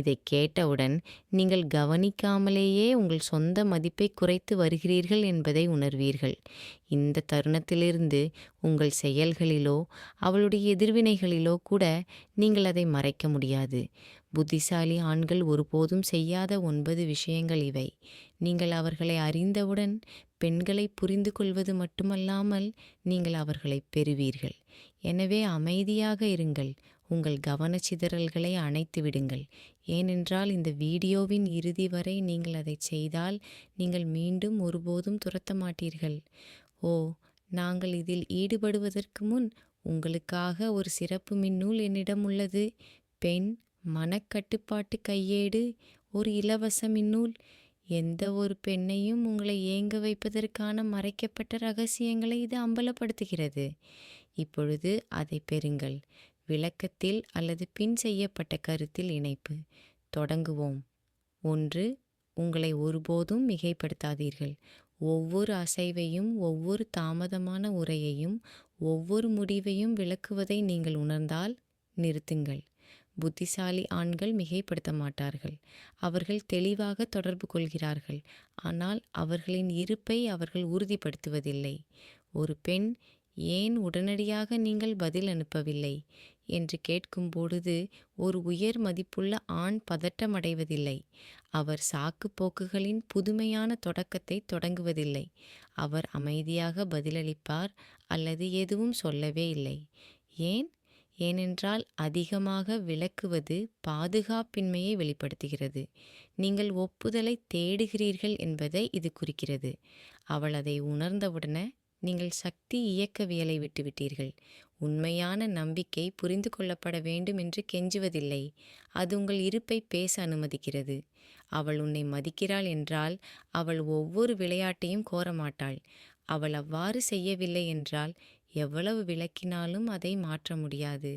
இதை கேட்டவுடன் நீங்கள் கவனிக்காமலேயே உங்கள் சொந்த மதிப்பை குறைத்து வருகிறீர்கள் என்பதை உணர்வீர்கள். இந்த தருணத்திலிருந்து உங்கள் செயல்களிலோ அவளுடைய எதிர்வினைகளிலோ கூட நீங்கள் அதை மறைக்க முடியாது. புத்திசாலி ஆண்கள் ஒருபோதும் செய்யாத ஒன்பது விஷயங்கள் இவை. நீங்கள் அவர்களை அறிந்தவுடன் பெண்களை புரிந்து கொள்வது மட்டுமல்லாமல் நீங்கள் அவர்களை பெறுவீர்கள். எனவே அமைதியாக இருங்கள். உங்கள் கவனச்சிதறல்களை அணைத்து விடுங்கள். ஏனென்றால் இந்த வீடியோவின் இறுதி வரை நீங்கள் அதைச் செய்தால் நீங்கள் மீண்டும் ஒருபோதும் துரத்த மாட்டீர்கள். ஓ நாங்கள் இதில் ஈடுபடுவதற்கு முன் உங்களுக்காக ஒரு சிறப்பு மின்னூல் என்னிடம் உள்ளது. பெண் மனக்கட்டுப்பாட்டு கையேடு ஒரு இலவச மின்னூல். எந்த ஒரு பெண்ணையும் உங்களை ஏங்க வைப்பதற்கான மறைக்கப்பட்ட ரகசியங்களை இது அம்பலப்படுத்துகிறது. இப்பொழுது அதை பெறுங்கள். விளக்கத்தில் அல்லது பின் செய்யப்பட்ட கருத்தில் இணைப்பு. தொடங்குவோம். ஒன்று உங்களை ஒருபோதும் மிகைப்படுத்தாதீர்கள். ஒவ்வொரு அசைவையும் ஒவ்வொரு தாமதமான உரையையும் ஒவ்வொரு முடிவையும் விளக்குவதை நீங்கள் உணர்ந்தால் நிறுத்துங்கள். புத்திசாலி ஆண்கள் மிகைப்படுத்த மாட்டார்கள். அவர்கள் தெளிவாக தொடர்பு கொள்கிறார்கள். ஆனால் அவர்களின் இருப்பை அவர்கள் உறுதிப்படுத்துவதில்லை. ஒரு பெண் ஏன் உடனடியாக நீங்கள் பதில் அனுப்பவில்லை? என்று கேட்கும் பொழுது ஒரு உயர் மதிப்புள்ள ஆண் பதட்டமடைவதில்லை அவர் சாக்கு போக்குகளின் புதுமையான தொடக்கத்தை தொடங்குவதில்லை. அவர் அமைதியாக பதிலளிப்பார் அல்லது எதுவும் சொல்லவே இல்லை. ஏன்? ஏனென்றால் அதிகமாக விளக்குவது பாதுகாப்பின்மையை வெளிப்படுத்துகிறது. நீங்கள் ஒப்புதலை தேடுகிறீர்கள் என்பதை இது குறிக்கிறது. அவள் அதை உணர்ந்தவுடனே நீங்கள் சக்தி இயக்கவியலை விட்டுவிட்டீர்கள். உண்மையான நம்பிக்கை புரிந்து கொள்ளப்பட வேண்டும் என்று கெஞ்சுவதில்லை. அது உங்கள் இருப்பை பேச அனுமதிக்கிறது. அவள் உன்னை மதிக்கிறாள் என்றால் அவள் ஒவ்வொரு விளையாட்டையும் கோரமாட்டாள் அவள் அவ்வாறு செய்யவில்லை என்றால் எவ்வளவு விளக்கினாலும் அதை மாற்ற முடியாது.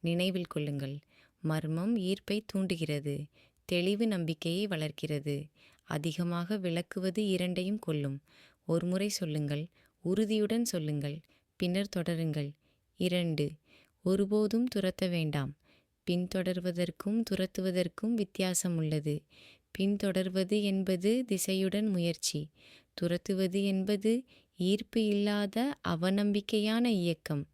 நினைவில் கொள்ளுங்கள். மர்மம் ஈர்ப்பை தூண்டுகிறது. தெளிவு நம்பிக்கையை வளர்க்கிறது. அதிகமாக விளக்குவது இரண்டையும் கொல்லும். ஒருமுறை சொல்லுங்கள். உறுதியுடன் சொல்லுங்கள். பின்னர் தொடருங்கள். இரண்டு ஒருபோதும் துரத்த வேண்டாம். பின்தொடர்வதற்கும் துரத்துவதற்கும் வித்தியாசம் உள்ளது பின்தொடர்வது என்பது திசையுடன் முயற்சி. துரத்துவது என்பது ஈர்ப்பு இல்லாத அவநம்பிக்கையான இயக்கம்.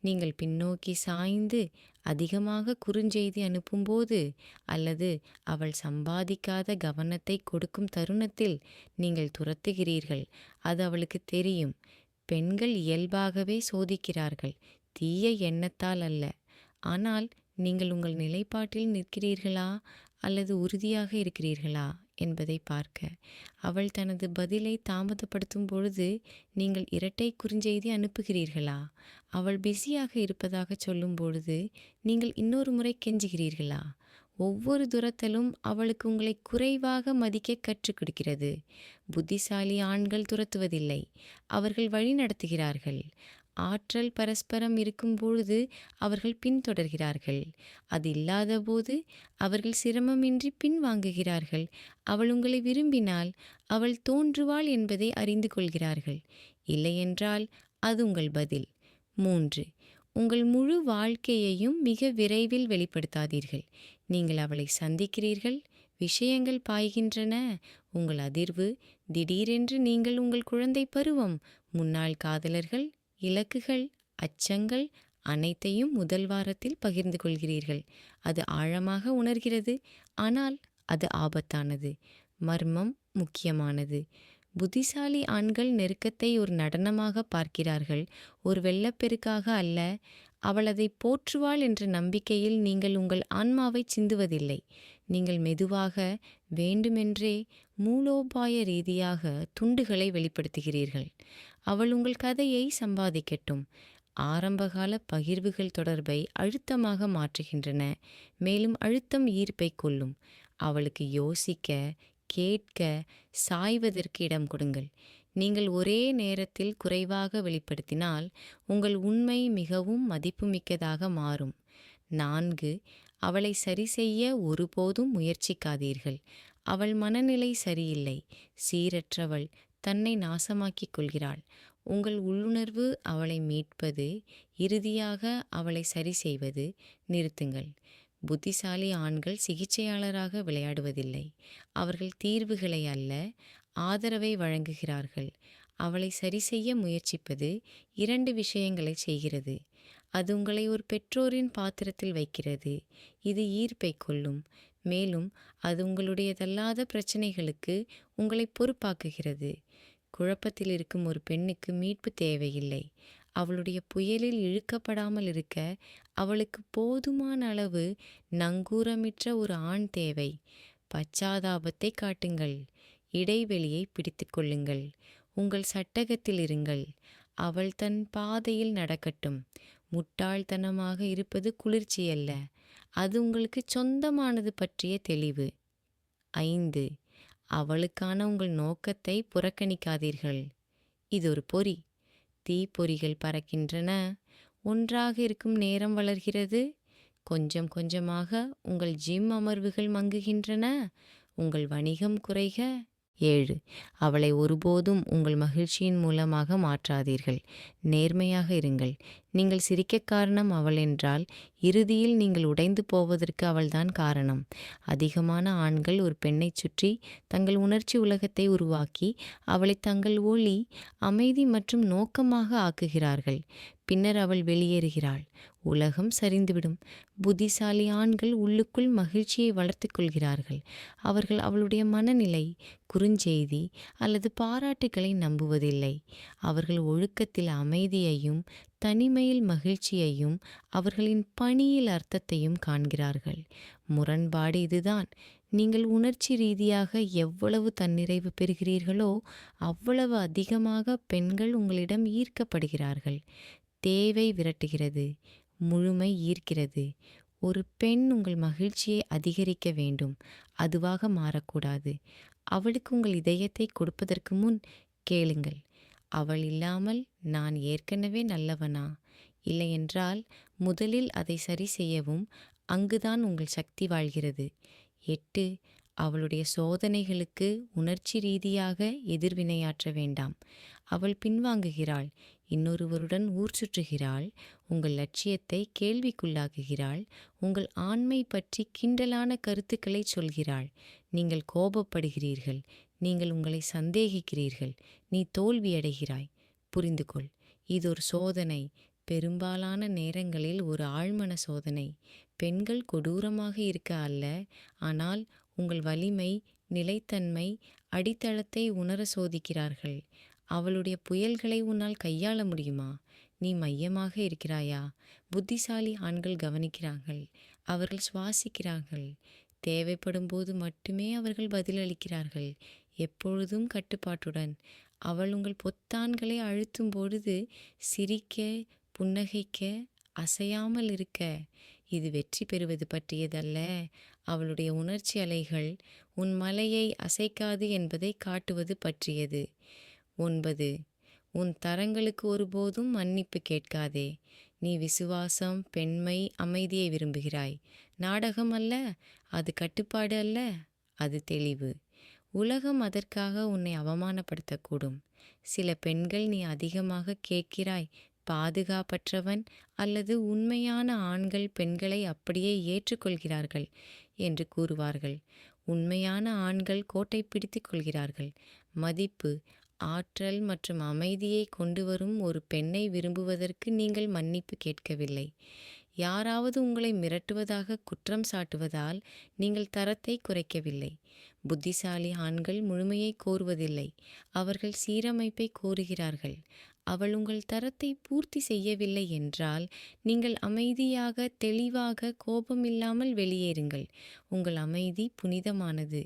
நீங்கள் பின்னோக்கி சாய்ந்து அதிகமாக குறுஞ்செய்தி அனுப்பும்போது அல்லது அவள் சம்பாதிக்காத கவனத்தை கொடுக்கும் தருணத்தில் நீங்கள் துரத்துகிறீர்கள். அது அவளுக்கு தெரியும். பெண்கள் இயல்பாகவே சோதிக்கிறார்கள். தீய எண்ணத்தால் அல்ல. ஆனால் நீங்கள் உங்கள் நிலைப்பாட்டில் நிற்கிறீர்களா? அல்லது உறுதியாக இருக்கிறீர்களா? என்பதை பார்க்க. அவள் தனது பதிலை தாமதப்படுத்தும் பொழுது நீங்கள் இரட்டை குறுஞ்செய்தி அனுப்புகிறீர்களா? அவள் பிஸியாக இருப்பதாக சொல்லும் பொழுது நீங்கள் இன்னொரு முறை கெஞ்சுகிறீர்களா? ஒவ்வொரு துரத்தலும் அவளுக்கு உங்களை குறைவாக மதிக்க கற்றுக் கொடுக்கிறது. புத்திசாலி ஆண்கள் துரத்துவதில்லை. அவர்கள் வழி நடத்துகிறார்கள். ஆற்றல் பரஸ்பரம் இருக்கும்பொழுது அவர்கள் பின்தொடர்கிறார்கள். அது இல்லாதபோது அவர்கள் சிரமமின்றி பின்வாங்குகிறார்கள். அவள் உங்களை விரும்பினால் அவள் தோன்றுவாள் என்பதை அறிந்து கொள்கிறார்கள். இல்லையென்றால் அது உங்கள் பதில். மூன்று. உங்கள் முழு வாழ்க்கையையும் மிக விரைவில் வெளிப்படுத்தாதீர்கள். நீங்கள் அவளை சந்திக்கிறீர்கள். விஷயங்கள் பாய்கின்றன. உங்கள் அதிர்வு. திடீரென்று நீங்கள் உங்கள் குழந்தை பருவம். முன்னாள் காதலர்கள். இலக்குகள் அச்சங்கள் அனைத்தையும் முதல் வாரத்தில் பகிர்ந்து கொள்கிறீர்கள். அது ஆழமாக உணர்கிறது. ஆனால் அது ஆபத்தானது. மர்மம் முக்கியமானது. புத்திசாலி ஆண்கள் நெருக்கத்தை ஒரு நடனமாக பார்க்கிறார்கள். ஒரு வெள்ளப்பெருக்காக அல்ல. அவள் அதை போற்றுவாள் என்ற நம்பிக்கையில் நீங்கள் உங்கள் ஆன்மாவை சிந்துவதில்லை. நீங்கள் மெதுவாக வேண்டுமென்றே மூலோபாய ரீதியாக துண்டுகளை வெளிப்படுத்துகிறீர்கள். அவள் உங்கள் கதையை சம்பாதிக்கட்டும். ஆரம்பகால பகிர்வுகள் தொடர்பை அழுத்தமாக மாற்றுகின்றன. மேலும் அழுத்தம் ஈர்ப்பை கொள்ளும் அவளுக்கு யோசிக்க கேட்க சாய்வதற்கு இடம் கொடுங்கள். நீங்கள் ஒரே நேரத்தில் குறைவாக வெளிப்படுத்தினால் உங்கள் உண்மை மிகவும் மதிப்புமிக்கதாக மாறும். நான்கு அவளை சரி செய்ய ஒருபோதும் முயற்சிக்காதீர்கள். அவள் மனநிலை சரியில்லை. சீரற்றவள் தன்னை நாசமாக்கிக் கொள்கிறாள். உங்கள் உள்ளுணர்வு அவளை மீட்பது இறுதியாக அவளை சரி செய்வது நிறுத்துங்கள். புத்திசாலி ஆண்கள் சிகிச்சையாளராக விளையாடுவதில்லை. அவர்கள் தீர்வுகளை அல்ல ஆதரவை வழங்குகிறார்கள். அவளை சரிசெய்ய முயற்சிப்பது இரண்டு விஷயங்களை செய்கிறது. அது உங்களை ஒரு பெற்றோரின் பாத்திரத்தில் வைக்கிறது. இது ஈர்ப்பை கொள்ளும் மேலும் அது உங்களுடையதல்லாத பிரச்சனைகளுக்கு உங்களை பொறுப்பாக்குகிறது. குழப்பத்தில் இருக்கும் ஒரு பெண்ணுக்கு மீட்பு தேவையில்லை. அவளுடைய புயலில் இழுக்கப்படாமல் இருக்க அவளுக்கு போதுமான அளவு நங்கூரமிற்ற ஒரு ஆண் தேவை. பச்சாதாபத்தை காட்டுங்கள். இடைவெளியை பிடித்து கொள்ளுங்கள். உங்கள் சட்டகத்தில் இருங்கள். அவள் தன் பாதையில் நடக்கட்டும். முட்டாள்தனமாக இருப்பது குளிர்ச்சியல்ல. அது உங்களுக்கு சொந்தமானது பற்றிய தெளிவு. ஐந்து. அவளுக்கான உங்கள் நோக்கத்தை புறக்கணிக்காதீர்கள். இது ஒரு பொறி. தீப்பொறிகள் பறக்கின்றன. ஒன்றாக இருக்கும் நேரம் வளர்கிறது. கொஞ்சம் கொஞ்சமாக உங்கள் ஜிம் அமர்வுகள் மங்குகின்றன. உங்கள் வணிகம் குறைக. ஏழு. அவளை ஒருபோதும் உங்கள் மகிழ்ச்சியின் மூலமாக மாற்றாதீர்கள். நேர்மையாக இருங்கள். நீங்கள் சிரிக்க காரணம் அவள் என்றால் இறுதியில் நீங்கள் உடைந்து போவதற்கு அவள்தான் காரணம். அதிகமான ஆண்கள் ஒரு பெண்ணைச் சுற்றி தங்கள் உணர்ச்சி உலகத்தை உருவாக்கி அவளை தங்கள் ஒளி அமைதி மற்றும் நோக்கமாக ஆக்குகிறார்கள். பின்னர் அவள் வெளியேறுகிறாள். உலகம் சரிந்துவிடும். புத்திசாலி ஆண்கள் உள்ளுக்குள் மகிழ்ச்சியை வளர்த்து கொள்கிறார்கள். அவர்கள் அவளுடைய மனநிலை குறுஞ்செய்தி அல்லது பாராட்டுகளை நம்புவதில்லை. அவர்கள் ஒழுக்கத்தில் அமைதியையும் தனிமையில் மகிழ்ச்சியையும் அவர்களின் பணியில் அர்த்தத்தையும் காண்கிறார்கள். முரண்பாடு இதுதான். நீங்கள் உணர்ச்சி ரீதியாக எவ்வளவு தன்னிறைவு பெறுகிறீர்களோ அவ்வளவு அதிகமாக பெண்கள் உங்களிடம் ஈர்க்கப்படுகிறார்கள். தேவை விரட்டுகிறது முழுமை ஈர்க்கிறது. ஒரு பெண் உங்கள் மகிழ்ச்சியை அதிகரிக்க வேண்டும் அதுவாக மாறக்கூடாது. அவளுக்கு உங்கள் இதயத்தை கொடுப்பதற்கு முன் கேளுங்கள். அவள் இல்லாமல் நான் ஏற்கனவே நல்லவனா? இல்லையென்றால் முதலில் அதை சரி செய்யவும் அங்குதான் உங்கள் சக்தி வாழ்கிறது. எட்டு அவளுடைய சோதனைகளுக்கு உணர்ச்சி ரீதியாக எதிர்வினையாற்ற வேண்டாம். அவள் பின்வாங்குகிறாள். இன்னொருவருடன் ஊர் சுற்றுகிறாள். உங்கள் லட்சியத்தை கேள்விக்குள்ளாக்குகிறாள். உங்கள் ஆண்மை பற்றி கிண்டலான கருத்துக்களை சொல்கிறாள். நீங்கள் கோபப்படுகிறீர்கள். நீங்கள் உங்களை சந்தேகிக்கிறீர்கள். நீ தோல்வியடைகிறாய் புரிந்து கொள் இது ஒரு சோதனை. பெரும்பாலான நேரங்களில் ஒரு ஆழ்மன சோதனை. பெண்கள் கொடூரமாக இருக்க அல்ல. ஆனால் உங்கள் வலிமை நிலைத்தன்மை அடித்தளத்தை உணர சோதிக்கிறார்கள். அவளுடைய புயல்களை உன்னால் கையாள முடியுமா? நீ மையமாக இருக்கிறாயா? புத்திசாலி ஆண்கள் கவனிக்கிறார்கள். அவர்கள் சுவாசிக்கிறார்கள். தேவைப்படும் போது மட்டுமே அவர்கள் பதிலளிக்கிறார்கள் எப்பொழுதும் கட்டுப்பாட்டுடன். அவள் உங்கள் பொத்தான்களை அழுத்தும் பொழுது சிரிக்க புன்னகைக்க அசையாமல் இருக்க. இது வெற்றி பெறுவது பற்றியதல்ல. அவளுடைய உணர்ச்சி அலைகள் உன் மலையை அசைக்காது என்பதை காட்டுவது பற்றியது. ஒன்பது. உன் தரங்களுக்கு ஒருபோதும் மன்னிப்பு கேட்காதே. நீ விசுவாசம் பெண்மை அமைதியை விரும்புகிறாய். நாடகம் அல்ல அது கட்டுப்பாடு அல்ல அது தெளிவு. உலகம் அதற்காக உன்னை அவமானப்படுத்தக்கூடும். சில பெண்கள் நீ அதிகமாக கேட்கிறாய் பாதுகாப்பற்றவன் அல்லது உண்மையான ஆண்கள் பெண்களை அப்படியே ஏற்றுக்கொள்கிறார்கள் என்று கூறுவார்கள். உண்மையான ஆண்கள் கோட்டை பிடித்துக் கொள்கிறார்கள். மதிப்பு ஆற்றல் மற்றும் அமைதியை கொண்டு வரும் ஒரு பெண்ணை விரும்புவதற்கு நீங்கள் மன்னிப்பு கேட்கவில்லை. யாராவது உங்களை மிரட்டுவதாக குற்றம் சாட்டுவதால் நீங்கள் தரத்தை குறைக்கவில்லை. புத்திசாலி ஆண்கள் முழுமையை கோருவதில்லை. அவர்கள் சீரமைப்பை கோருகிறார்கள். அவள் உங்கள் தரத்தை பூர்த்தி செய்யவில்லை என்றால் நீங்கள் அமைதியாக தெளிவாக கோபமில்லாமல் வெளியேறுங்கள். உங்கள் அமைதி புனிதமானது.